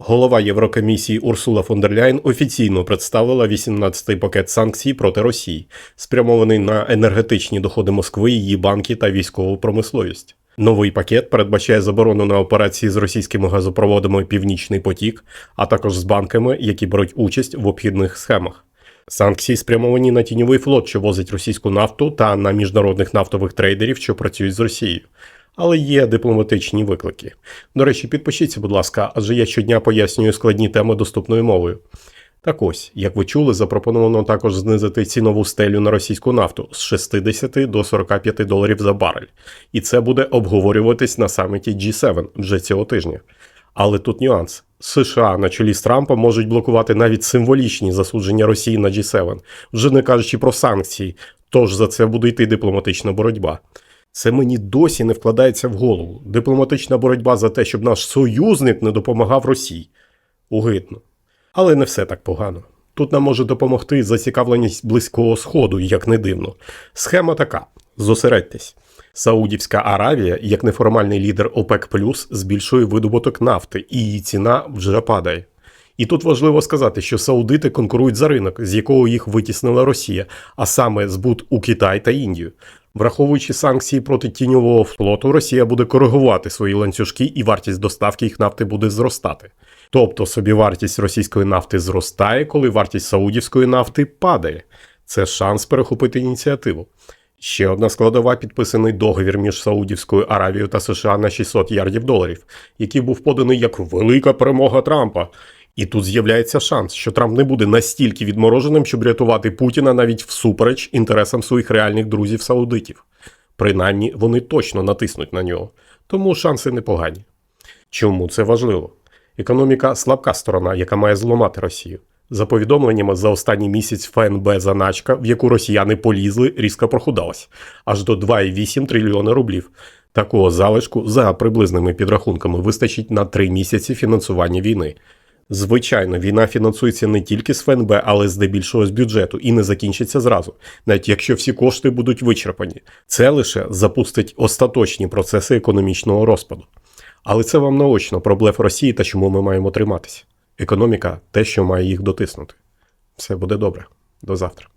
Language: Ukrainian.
Голова Єврокомісії Урсула фон дер Ляйн офіційно представила 18-й пакет санкцій проти Росії, спрямований на енергетичні доходи Москви, її банки та військову промисловість. Новий пакет передбачає заборону на операції з російськими газопроводами Північний потік, а також з банками, які беруть участь в обхідних схемах. Санкції спрямовані на тіньовий флот, що возить російську нафту, та на міжнародних нафтових трейдерів, що працюють з Росією. Але є дипломатичні виклики. До речі, підпишіться, будь ласка, адже я щодня пояснюю складні теми доступною мовою. Так ось, як ви чули, запропоновано також знизити цінову стелю на російську нафту з 60 до 45 доларів за барель. І це буде обговорюватись на саміті G7 вже цього тижня. Але тут нюанс. США на чолі з Трампом можуть блокувати навіть символічні засудження Росії на G7, вже не кажучи про санкції, тож за це буде йти дипломатична боротьба. Це мені досі не вкладається в голову. Дипломатична боротьба за те, щоб наш союзник не допомагав Росії. Угидно. Але не все так погано. Тут нам може допомогти зацікавленість Близького Сходу, як не дивно. Схема така: зосередьтесь. Саудівська Аравія, як неформальний лідер ОПЕК, збільшує видобуток нафти, і її ціна вже падає. І тут важливо сказати, що саудити конкурують за ринок, з якого їх витіснила Росія, а саме збут у Китай та Індію. Враховуючи санкції проти тіньового флоту, Росія буде коригувати свої ланцюжки, і вартість доставки їх нафти буде зростати. Тобто собівартість російської нафти зростає, коли вартість саудівської нафти падає. Це шанс перехопити ініціативу. Ще одна складова підписаний договір між Саудівською Аравією та США на 600 ярдів доларів, який був поданий як велика перемога Трампа. І тут з'являється шанс, що Трамп не буде настільки відмороженим, щоб рятувати Путіна навіть всупереч інтересам своїх реальних друзів саудитів. Принаймні, вони точно натиснуть на нього, тому шанси непогані. Чому це важливо? Економіка слабка сторона, яка має зламати Росію. За повідомленнями, за останній місяць ФНБ заначка, в яку росіяни полізли, різко прохудалась аж до 2,8 трильйона рублів. Такого залишку за приблизними підрахунками вистачить на 3 місяці фінансування війни. Звичайно, війна фінансується не тільки з ФНБ, але здебільшого з бюджету і не закінчиться зразу, навіть якщо всі кошти будуть вичерпані. Це лише запустить остаточні процеси економічного розпаду. Але це вам наочно про блеф Росії та чому ми маємо триматися. Економіка те, що має їх дотиснути. Все буде добре. До завтра.